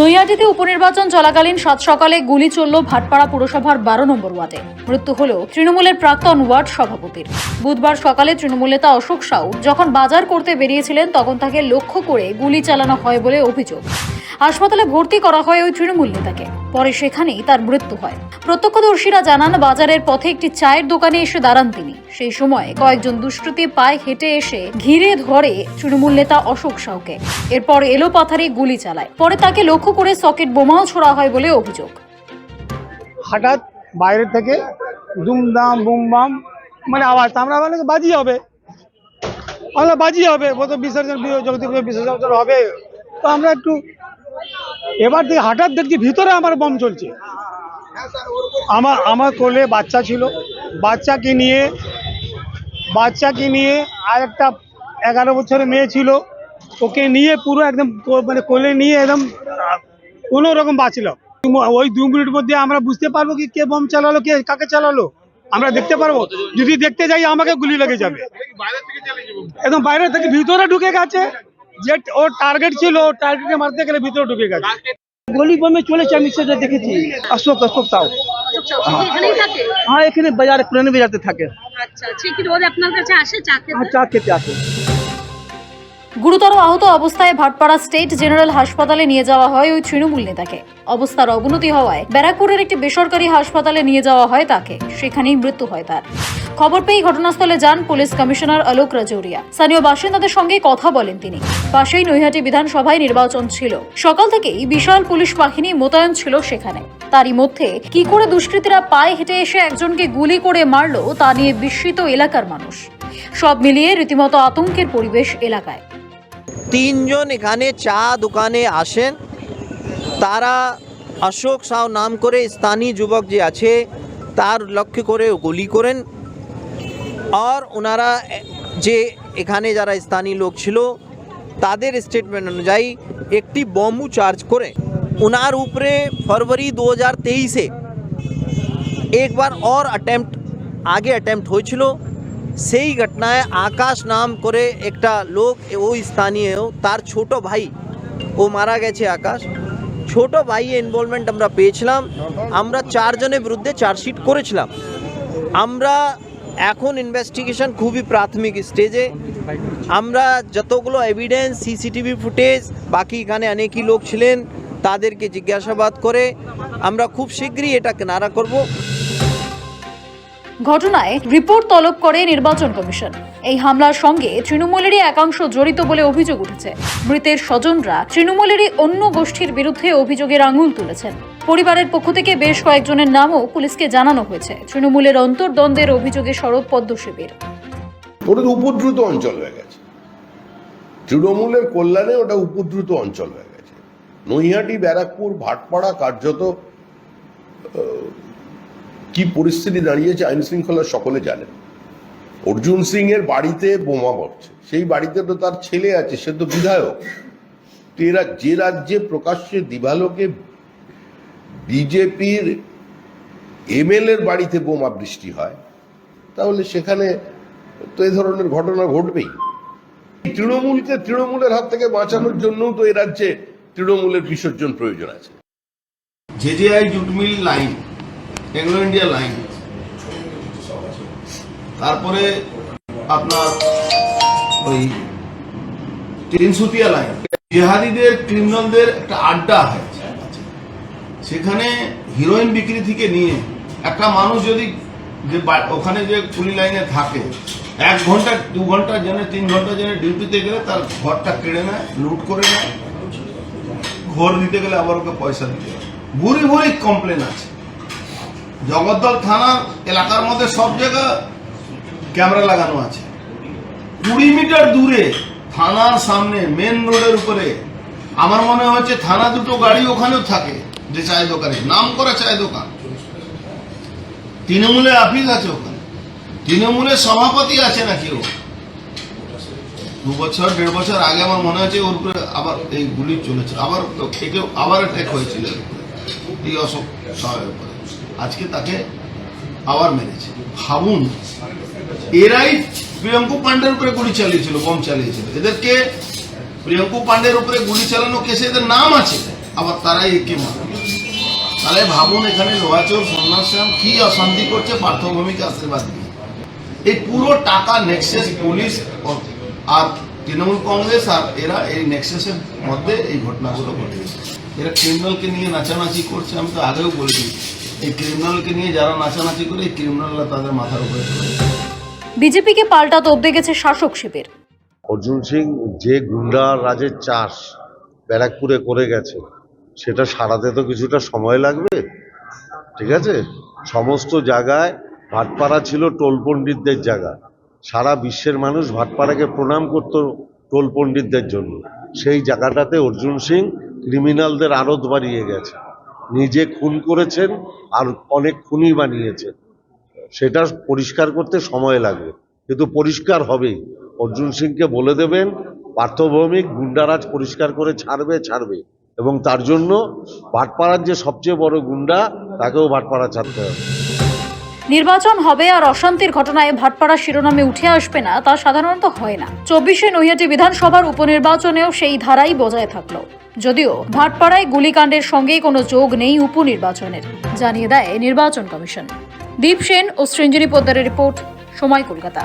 নৈয়াটিতে উপনির্বাচন চলাকালীন সাত সকালে গুলি চলল ভাটপাড়া পুরসভার বারো নম্বর ওয়ার্ডে। মৃত্যু হল তৃণমূলের প্রাক্তন ওয়ার্ড সভাপতির। বুধবার সকালে তৃণমূল নেতা অশোক সাউ যখন বাজার করতে বেরিয়েছিলেন, তখন তাকে লক্ষ্য করে গুলি চালানো হয় বলে অভিযোগ। হাসপাতালে ভর্তি করা হয় ওই তৃণমূল নেতাকে। পরে সেখানেই তার মৃত্যু হয়। প্রত্যক্ষদর্শীরা জানান, বাজারের পথে একটি চায়ের দোকানে এসে দাঁড়ান তিনি। সেই সময় কয়েকজন দুষ্কৃতী পায়ে হেঁটে এসে ঘিরে ধরে তৃণমূল নেতা অশোক সাউকে। এরপর এলো পাথারে গুলি চালায়। পরে তাকে লক্ষ্য করে সকেট বোমাও ছোড়া হয় বলে অভিযোগ। হঠাৎ বাইরে থেকে দুমদাম, বুমবাম মানে আওয়াজ। আমরা বলে, বাজি হবে। আমরা বাজি হবে। বিসর্জন বিসর্জন হবে। তো আমরা একটু এবার থেকে হঠাৎ দেখছি ভিতরে আমার বম চলছে। আমার আমার কোলে বাচ্চা ছিল। বাচ্চাকে নিয়ে বাচ্চাকে নিয়ে আর একটা এগারো বছরের মেয়ে ছিল। ওকে নিয়ে পুরো একদম মানে কোলে নিয়ে একদম, কোনো রকম বাঁচল ওই দু মিনিট মধ্যে আমরা বুঝতে পারব কি কে বম চালালো, কে কাকে চালালো। আমরা দেখতে পারব। যদি দেখতে যাই, আমাকে গুলি লেগে যাবে। একদম বাইরে থেকে ভিতরে ঢুকে গেছে। যে ওর টার্গেট ছিল ও টার্গেটে মারতে গেলে ভিতরে ঢুকে গেছে। গলি বমে চলেছে আমি সেটা দেখেছি। অশোক অশোক তাও। হ্যাঁ এখানে বাজারে পুরানো বাজারতে থাকে। আচ্ছা সে কি রোজ আপনার কাছে আসে চা খেতে? চা খেতে আসে। গুরুতর আহত অবস্থায় ভাটপাড়া স্টেট জেনারেল হাসপাতালে নিয়ে যাওয়া হয় ওই তৃণমূল নেতাকে। অবস্থার অবনতি হওয়ায় ব্যারাকপুরের একটি বেসরকারি হাসপাতালে নিয়ে যাওয়া হয় তাকে। সেখানেই মৃত্যু হয় তার। খবর পেয়ে ঘটনাস্থলে যান পুলিশ কমিশনার আলোক রাজৌরিয়া। স্থানীয় বাসিন্দাদের সঙ্গে কথা বলেন তিনি। পাশেই নৈহাটি বিধানসভায় নির্বাচন ছিল। সকাল থেকেই বিশাল পুলিশ বাহিনী মোতায়েন ছিল সেখানে। তারই মধ্যে কি করে দুষ্কৃতীরা পায়ে হেঁটে এসে একজনকে গুলি করে মারল, তা নিয়ে বিস্মিত এলাকার মানুষ। সব মিলিয়ে রীতিমতো আতঙ্কের পরিবেশ এলাকায়। তিনজন এখানে চা দোকানে আসেন। তারা অশোক সাউ নাম করে স্থানীয় যুবক যে আছে, তার লক্ষ্য করে গুলি করেন। আর ওনারা যে এখানে যারা স্থানীয় লোক ছিল, তাদের স্টেটমেন্ট অনুযায়ী একটি বম্বু চার্জ করে। ওনার উপরে ফরওয়ারি দু হাজার তেইশে একবার অর অ্যাটেম্প্ট আগে অ্যাটেম্প্ট হয়েছিল। সেই ঘটনায় আকাশ নাম করে একটা লোক ওই স্থানীয় তার ছোট ভাই, ও মারা গেছে আকাশ। ছোট ভাই ইনভলভমেন্ট আমরা পেয়েছিলাম। আমরা চারজনের বিরুদ্ধে চার্জশিট করেছিলাম। আমরা এখন ইনভেস্টিগেশন খুবই প্রাথমিক স্টেজে আমরা যতগুলো এভিডেন্স সিসিটিভি ফুটেজ বাকি এখানে অনেকই লোক ছিলেন, তাদেরকে জিজ্ঞাসাবাদ করে আমরা খুব শীঘ্রই এটা কেনারা করব। ঘটনায় রিপোর্ট তলব করে নির্বাচন কমিশন। এই হামলার সঙ্গে তৃণমূলেরই একাংশ জড়িত বলে অভিযোগ উঠেছে। মৃতের স্বজনরা তৃণমূলেরই অন্য গোষ্ঠীর বিরুদ্ধে অভিযোগের আঙুল তুলেছেন। পরিবারের পক্ষ থেকে বেশ কয়েকজনের নামও পুলিশকে জানানো হয়েছে। তৃণমূলের অন্তর্দ্বন্দ্বের অভিযোগে সরব পদ্ম শিবির উপদ্রুত অঞ্চল হয়ে গেছে। তৃণমূলের কল্যাণে ওটা উপদ্রুত অঞ্চল হয়ে গেছে। নৈহাটি, ব্যারাকপুর, ভাটপাড়া কার্যত কি পরিস্থিতি দাঁড়িয়েছে আইন শৃঙ্খলা সকলে জানেন অর্জুন সিং এর বাড়িতে বোমা পড়ছে সেই বাড়িতে তো তার ছেলে আছে, সে তো বিধায়ক। এরা যে রাজ্যে প্রকাশ্যে দিবালোকে বিজেপির এমএলএর বাড়িতে বোমা বৃষ্টি হয়, তাহলে সেখানে তো এ ধরনের ঘটনা ঘটবেই। তৃণমূলকে তৃণমূলের হাত থেকে বাঁচানোর জন্যও তো এ রাজ্যে তৃণমূলের বিসর্জন প্রয়োজন আছে। JJI jute mill line. Anglo India line তারপরে আপনার ওই তিনসুতিয়া লাইন জেহাদিদের ক্রিমিনালদের একটা আড্ডা হয়। সেখানে হিরোইন বিক্রি থেকে নিয়ে একটা মানুষ যদি যে ওখানে যে পুলি লাইনে থাকে, এক ঘণ্টা, দু ঘণ্টা জেনে, তিন ঘণ্টা জেনে ডিউটিতে গেলে তার ঘরটা কেড়ে নেয় লুট করে নেয়। ঘর দিতে গেলে আবার ওকে পয়সা দিতে ভুরি ভুরি কমপ্লেন আছে। জগদ্দল থানার এলাকার মধ্যে সব জায়গা ক্যামেরা লাগানো আছে। কুড়ি মিটার দূরে থানার সামনে মেন রোডের উপরে। আমার মনে হচ্ছে থানা দুটো গাড়ি ওখানেও থাকে, যে চায় দোকানে। নাম করা চায় দোকান। তৃণমূলের আপিল আছে ওখানে। তৃণমূলের সভাপতি আছে নাকি ও? দু বছর, দেড় বছর আগে আমার মনে হচ্ছে ওর উপরে আবার এই গুলি চলেছে। আবার আবার অ্যাটাক হয়েছিল। এই সাহের উপরে। আজকে তাকে আবার মেরেছে। ভাবুন, এরাই প্রিয়ঙ্কু পান্ডের উপরে গুলি চালিয়েছিল, বোম চালিয়েছিল। এদেরকে প্রিয়ঙ্কু পান্ডের উপরে গুলি চালানো কেসে এদের নাম আছে, আবার তারাই একে মারে তাহলে ভাবুন, এখানে লোহাচোর সন্ন্যাসাম কি অশান্তি করছে, পার্থভূমিকে আশীর্বাদ দিয়ে। এই পুরো টাকা নেক্সেস পুলিশ আর তৃণমূল কংগ্রেস আর এরা এই নেক্সেসের মধ্যে এই ঘটনাগুলো ঘটেছে এরা ক্রিমিনালকে নিয়ে নাচানাচি করছে, আমি তো আগেও বলেছি। এই ক্রিমিনালকে নিয়ে যারা নাচানাচি করে এই ক্রিমিনালরা তাদের মাথার উপরে চলে বিজেপিকে পাল্টা তোপ গেছে শাসক শিবির। অর্জুন সিং যে গুন্ডা রাজের চাষ ব্যারাকপুরে করে গেছে সেটা সারাতে তো কিছুটা সময় লাগবে ঠিক আছে? সমস্ত জায়গায় ভাটপাড়া ছিল টোল পণ্ডিতদের জায়গা। সারা বিশ্বের মানুষ ভাটপাড়াকে প্রণাম করত টোল পণ্ডিতদের জন্য। সেই জায়গাটাতে অর্জুন সিং ক্রিমিনালদের আড়ত বাড়িয়ে গেছে। নিজে খুন করেছেন আর অনেক খুনি বানিয়েছেন। সেটা পরিষ্কার করতে সময় লাগবে। কিন্তু পরিষ্কার হবেই। অর্জুন সিংকে বলে দেবেন, পার্থভৌমিক গুন্ডারাজ পরিষ্কার করে ছাড়বে ছাড়বে। এবং তার জন্য ভাটপাড়ার যে সবচেয়ে বড় গুন্ডা, তাকেও ভাটপাড়া ছাড়তে হবে। নির্বাচন হবে আর অশান্তির ঘটনায় ভাটপাড়া শিরোনামে উঠে আসবে না, তা সাধারণত হয় না। চব্বিশে নৈহাটি বিধানসভার উপনির্বাচনেও সেই ধারাই বজায় থাকল। যদিও ভাটপাড়ায় গুলিকাণ্ডের সঙ্গেই কোনো যোগ নেই উপনির্বাচনের, জানিয়ে দেয় নির্বাচন কমিশন। দীপ সেন ও সৃঞ্জনী পোদ্দারের রিপোর্ট, সময় কলকাতা।